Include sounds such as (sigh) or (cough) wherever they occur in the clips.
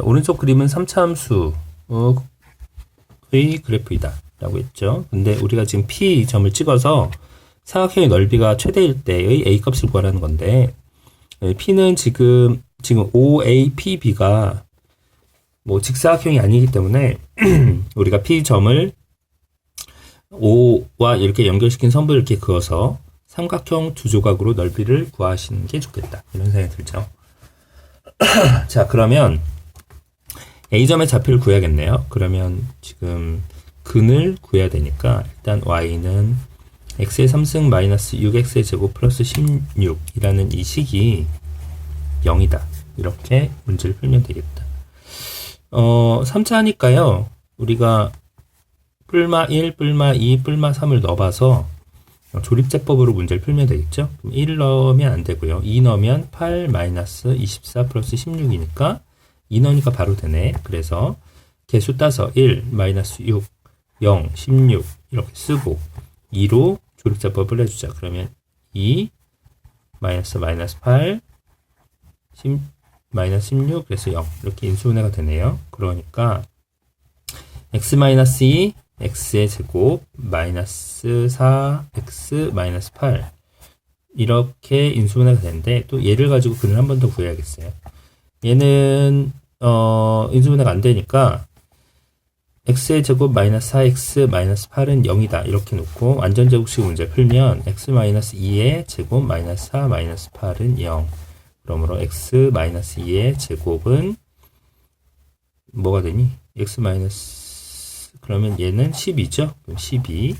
오른쪽 그림은 3차 함수의 그래프이다. 라고 했죠. 근데 우리가 지금 P 점을 찍어서 삼각형의 넓이가 최대일 때의 A 값을 구하라는 건데, 네, P는 지금, 지금 OAPB가 뭐 직사각형이 아니기 때문에 (clears throat) 우리가 P 점을 O와 이렇게 연결시킨 선부를 이렇게 그어서 삼각형 두 조각으로 넓이를 구하시는 게 좋겠다. 이런 생각이 들죠. (clears throat) 자, 그러면 A점의 좌표를 구해야겠네요. 그러면 지금 근을 구해야 되니까 일단 y는 x의 3승 마이너스 6x의 제곱 플러스 16이라는 이 식이 0이다. 이렇게 문제를 풀면 되겠다. 어, 3차 하니까요. 우리가 뿔마 1, 뿔마 2, 뿔마 3을 넣어봐서 조립제법으로 문제를 풀면 되겠죠. 그럼 1 넣으면 안 되고요. 2 넣으면 8 마이너스 24 플러스 16이니까 2 넣으니까 바로 되네. 그래서 개수 따서 1 마이너스 6 0, 16 이렇게 쓰고 2로 조립자법을 해주자. 그러면 2 마이너스 마이너스 8 10, 마이너스 16 그래서 0 이렇게 인수분해가 되네요. 그러니까 x 마이너스 2 x의 제곱 마이너스 4 x 마이너스 8 이렇게 인수분해가 되는데 또 얘를 가지고 근을 한 번 더 구해야겠어요. 얘는 어 인수분해가 안 되니까 x의 제곱 마이너스 4x 마이너스 8은 0이다. 이렇게 놓고 완전제곱식 문제 풀면 x 마이너스 2의 제곱 마이너스 4 마이너스 8은 0. 그러므로 x 마이너스 2의 제곱은 뭐가 되니? x 마이너스 그러면 얘는 10이죠. 그럼 12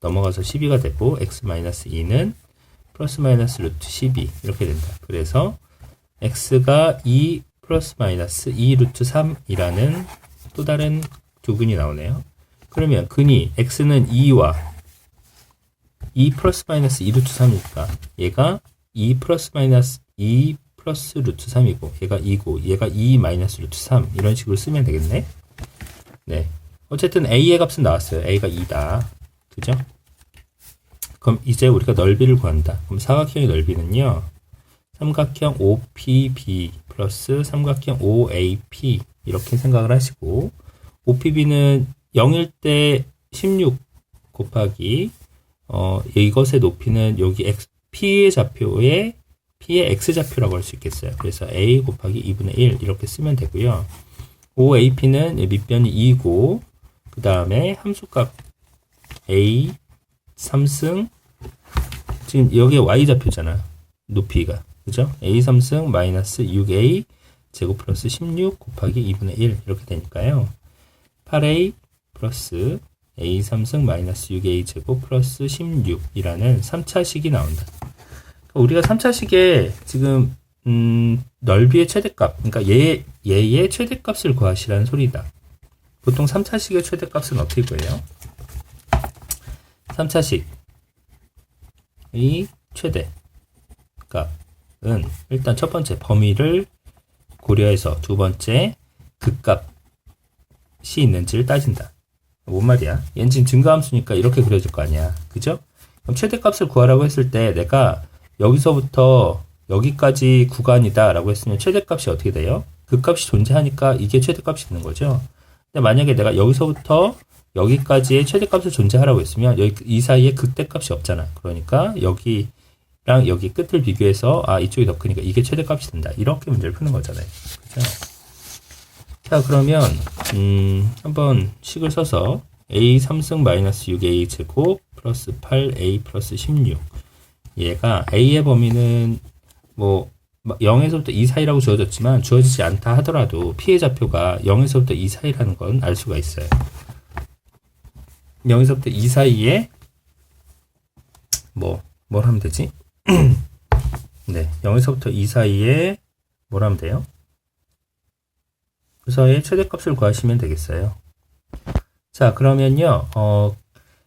넘어가서 12가 되고 x 마이너스 2는 플러스 마이너스 루트 12 이렇게 된다. 그래서 x가 2 플러스 마이너스 2 루트 3이라는 또 다른 두 근이 나오네요. 그러면 근이 x는 2와 2 플러스 마이너스 2 루트 3이니까 얘가 2 플러스 마이너스 2 플러스 루트 3이고 얘가 2고 얘가 2 마이너스 루트 3 이런 식으로 쓰면 되겠네. 네. 어쨌든 a의 값은 나왔어요. a가 2다. 그죠? 그럼 이제 우리가 넓이를 구한다. 그럼 사각형의 넓이는요. 삼각형 OPB 플러스 삼각형 OAP 이렇게 생각을 하시고 OPB는 0일 때 16 곱하기 어, 이것의 높이는 여기 x, P의 좌표에 P의 X좌표라고 할 수 있겠어요. 그래서 A 곱하기 2분의 1 이렇게 쓰면 되고요. OAP는 밑변이 2고 그 다음에 함수값 A 3승 지금 여기에 Y좌표잖아. 높이가. 그죠? A 3승 마이너스 6A 제곱 플러스 16 곱하기 2분의 1 이렇게 되니까요. 8a 플러스 a 3승 마이너스 6a 제곱 플러스 16이라는 3차식이 나온다. 그러니까 우리가 3차식에 지금 음, 넓이의 최대값, 그러니까 얘, 얘의 최대값을 구하시라는 소리다. 보통 3차식의 최대값은 어떻게 구해요? 3차식의 최대 값은 일단 첫 번째 범위를 고려해서 두 번째 극값 시 있는지를 따진다. 뭔 말이야? 지금 증가함수니까 이렇게 그려질 거 아니야. 그죠? 그럼 최대값을 구하라고 했을 때 내가 여기서부터 여기까지 구간이다 라고 했으면 최대값이 어떻게 돼요? 그 값이 존재하니까 이게 최대값이 되는 거죠. 근데 만약에 내가 여기서부터 여기까지의 최대값을 존재하라고 했으면 여기 이 사이에 극대값이 없잖아. 그러니까 여기 랑 여기 끝을 비교해서 아 이쪽이 더 크니까 이게 최대값이 된다. 이렇게 문제를 푸는 거잖아요. 그죠? 자 그러면 음, 한번 식을 써서 a 3승 마이너스 6a 제곱 플러스 8a 플러스 16 얘가 a의 범위는 뭐 0에서부터 2 사이라고 주어졌지만 주어지지 않다 하더라도 피해 좌표가 0에서부터 2 사이라는 건 알 수가 있어요. 0에서부터 2 사이에 뭐, 뭘 하면 되지? (clears throat) 네, 0에서부터 2 사이에 뭘 하면 돼요? 부서의 최대값을 구하시면 되겠어요. 자, 그러면요, 어,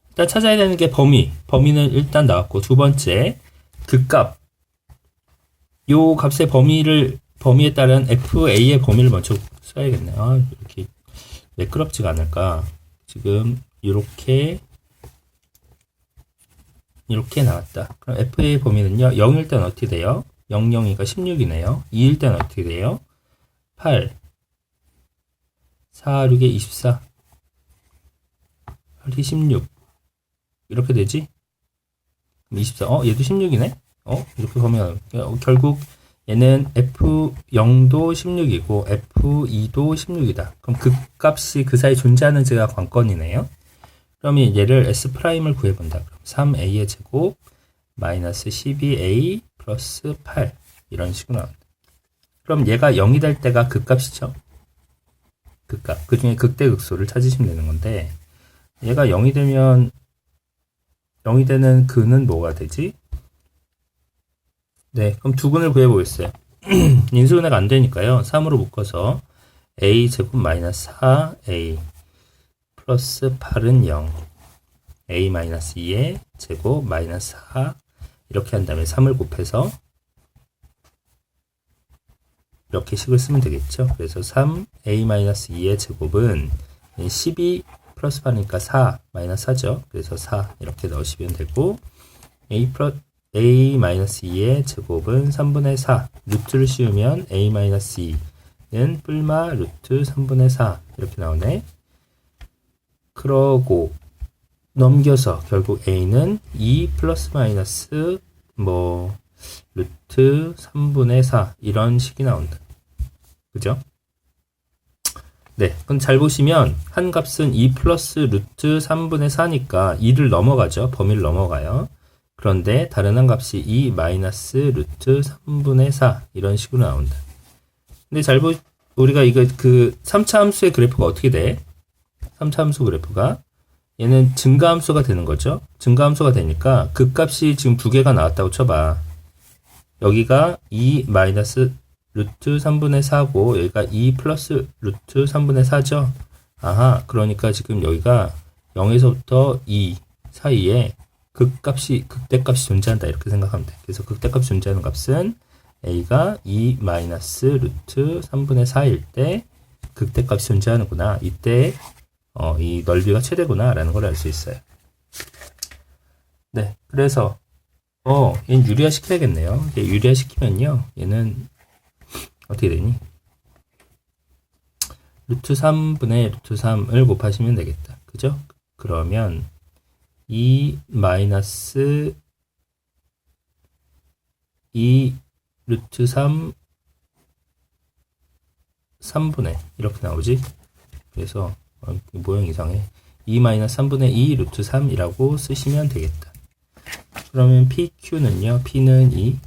일단 찾아야 되는 게 범위. 범위는 일단 나왔고, 두 번째, 그 값. 요 값의 범위를, 범위에 따른 FA의 범위를 먼저 써야겠네요. 아, 이렇게 매끄럽지가 않을까. 지금, 이렇게, 이렇게 나왔다. 그럼 FA의 범위는요, 0일 때는 어떻게 돼요? 0, 0이니까 16이네요. 2일 때는 어떻게 돼요? 8, 4, 6에 24. 8이 16. 이렇게 되지? 24. 어, 얘도 16이네? 어, 이렇게 보면, 어, 결국 얘는 F0도 16이고 F2도 16이다. 그럼 그 값이 그 사이 존재하는 지가 관건이네요. 그러면 얘를 S'을 구해본다. 그럼 3A의 제곱 마이너스 12A 플러스 8 이런 식으로 나온다. 그럼 얘가 0이 될 때가 그 값이죠. 그 값. 그 중에 극대극소를 찾으시면 되는 건데 얘가 0이 되면 0이 되는 그는 뭐가 되지? 네, 그럼 두 근을 구해보겠어요. (clears throat) 인수분해가 안 되니까요. 3으로 묶어서 a 제곱 마이너스 4a 플러스 8은 0 a 마이너스 2의 제곱 마이너스 4 이렇게 한 다음에 3을 곱해서 이렇게 식을 쓰면 되겠죠. 그래서 3a 마이너스 2의 제곱은 12 플러스 8이니까 4 마이너스 4죠. 그래서 4 이렇게 넣으시면 되고 a 플러스 a-2의 제곱은 3분의 4 루트를 씌우면 a-2는 뿔마 루트 3분의 4 이렇게 나오네 그러고 넘겨서 결국 a는 2 플러스 마이너스 뭐 루트 3분의 4 이런 식이 나온다 그죠? 네, 그럼 잘 보시면 한 값은 2 플러스 루트 3분의 4니까 2를 넘어가죠 범위를 넘어가요 그런데 다른 한 값이 2 마이너스 루트 3분의 4 이런 식으로 나온다. 근데 잘 보, 우리가 이거 그 3차 함수의 그래프가 어떻게 돼? 3차 함수 그래프가 얘는 증가 함수가 되는 거죠. 증가 함수가 되니까 그 값이 지금 두 개가 나왔다고 쳐봐. 여기가 2 마이너스 루트 3분의 4고 여기가 2 플러스 루트 3분의 4죠. 아하, 그러니까 지금 여기가 0에서부터 2 사이에 극값이 극대값이 존재한다 이렇게 생각하면 돼. 그래서 극대값이 존재하는 값은 a가 2 마이너스 루트 3분의 4일 때 극대값이 존재하는구나. 이때 어, 이 넓이가 최대구나라는 걸 알 수 있어요. 네, 그래서 어, 얘는 유리화 시켜야겠네요. 얘 유리화 시키면요, 얘는 어떻게 되니? 루트 3분의 루트 3을 곱하시면 되겠다. 그죠? 그러면 2 마이너스 2 루트 3 3분의 이렇게 나오지 그래서 어, 모양 이상해 2 마이너스 3분의 2 루트 3이라고 쓰시면 되겠다. 그러면 PQ는요? P는 2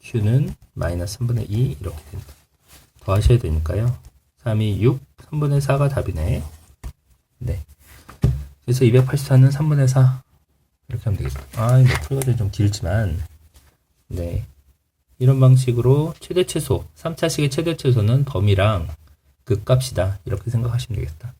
Q는 마이너스 3분의 2 이렇게 된다. 더 하셔야 되니까요. 3이 6 3분의 4가 답이네. 네. 그래서 284는 3분의 4 이렇게 하면 되겠다. 아, 이거 풀거든 좀 길지만. 네. 이런 방식으로 최대 최소 3차식의 최대 최소는 범위랑 그 값이다. 이렇게 생각하시면 되겠다.